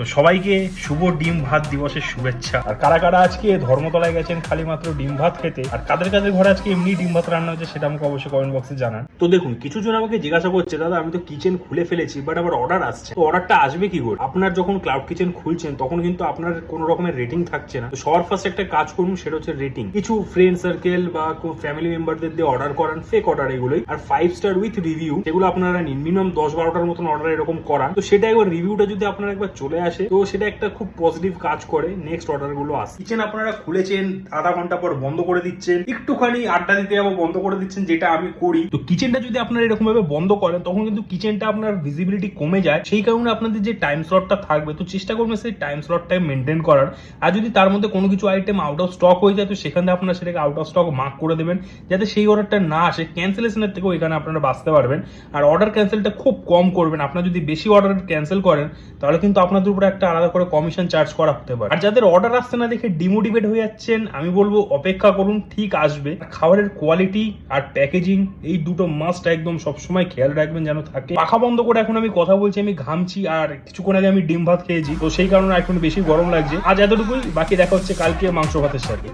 তো সবাইকে শুভ ডিম ভাত দিবসের শুভেচ্ছা। আর কারা কারা আজকে ধর্মতলায় গেছেন খালি মাত্র ডিম ভাত খেতে, আর কাদের কাদের ঘরে আজকে এমনি ডিম ভাত রান্না হচ্ছে সেটা আমাকে অবশ্যই কমেন্ট বক্সে জানান। তো দেখুন কিছু জন আমাকে জিজ্ঞাসা করছে, দাদা, আমি তো কিচেন খুলে ফেলেছি বাট আবার অর্ডার আসছে। তো অর্ডারটা আসবে কি করে? আপনার যখন ক্লাউড কিচেন খুলছেন, তখন কিন্তু আপনার কোনো রকমের রেটিং থাকছে না। তো সবার ফার্স্ট একটা কাজ করুন, সেটা হচ্ছে রেটিং কিছু ফ্রেন্ড সার্কেল বা ফ্যামিলি মেম্বারদের দিয়ে অর্ডার করান ফেক অর্ডার এগুলোই। আর ফাইভ স্টার উইথ রিভিউ যেগুলো আপনারা নিন মিনিমাম দশ বারোটার মতন অর্ডার এরকম করান। তো সেটা একবার রিভিউটা যদি আপনার একবার চলে আসে তো সেটা একটা খুব পজিটিভ কাজ করে। নেক্সট অর্ডারগুলো আসে। কিচেন আপনারা খুলেছেন আধা ঘণ্টা পর বন্ধ করে দিচ্ছেন। একটুখানি আড্ডা দিতে যাব বন্ধ করে দিচ্ছেন যেটা আমি করি। তো কিচেনটা যদি আপনারা এরকম ভাবে বন্ধ করেন তখন কিন্তু কিচেনটা আপনার ভিজিবিলিটি কমে যায়। সেই কারণে আপনাদের যে টাইম স্লটটা থাকবে তো চেষ্টা করবেন সেই টাইম স্লটটা মেনটেন করার। আর যদি তার মধ্যে কোনো কিছু আইটেম আউট অফ স্টক হয়ে যায় তো সেখানে আপনারা সেটাকে আউট অফ স্টক মার্ক করে দেবেন। যাতে সেই অর্ডারটা না আসে। ক্যান্সেলেশনের থেকেও এখানে আপনারা বাঁচতে পারবেন। আর অর্ডার ক্যান্সেলটা খুব কম করবেন। আপনারা যদি বেশি অর্ডার ক্যান্সেল করেন তাহলে কিন্তু আপনাদের উপরে একটা আলাদা করে কমিশন চার্জ করা হতে পারে। আর যাদের অর্ডার আসছে না দেখে ডিমোটিভেট হয়ে যাচ্ছেন, আমি বলব অপেক্ষা করুন, ঠিক আসবে। খাবারের কোয়ালিটি আর প্যাকেজিং এই দুটো মাস্ট একদম সবসময় খেয়াল রাখবেন যেন থাকে। পাখা বন্ধ করে এখন আমি কথা বলছি, আমি ঘামছি আর কিছুক্ষণ আগে আমি ডিম ভাত খেয়েছি। তো সেই কারণে এখন বেশি গরম লাগছে। আজ এতটুকুই, বাকি দেখা হচ্ছে কালকে মাংস ভাতের সাথে।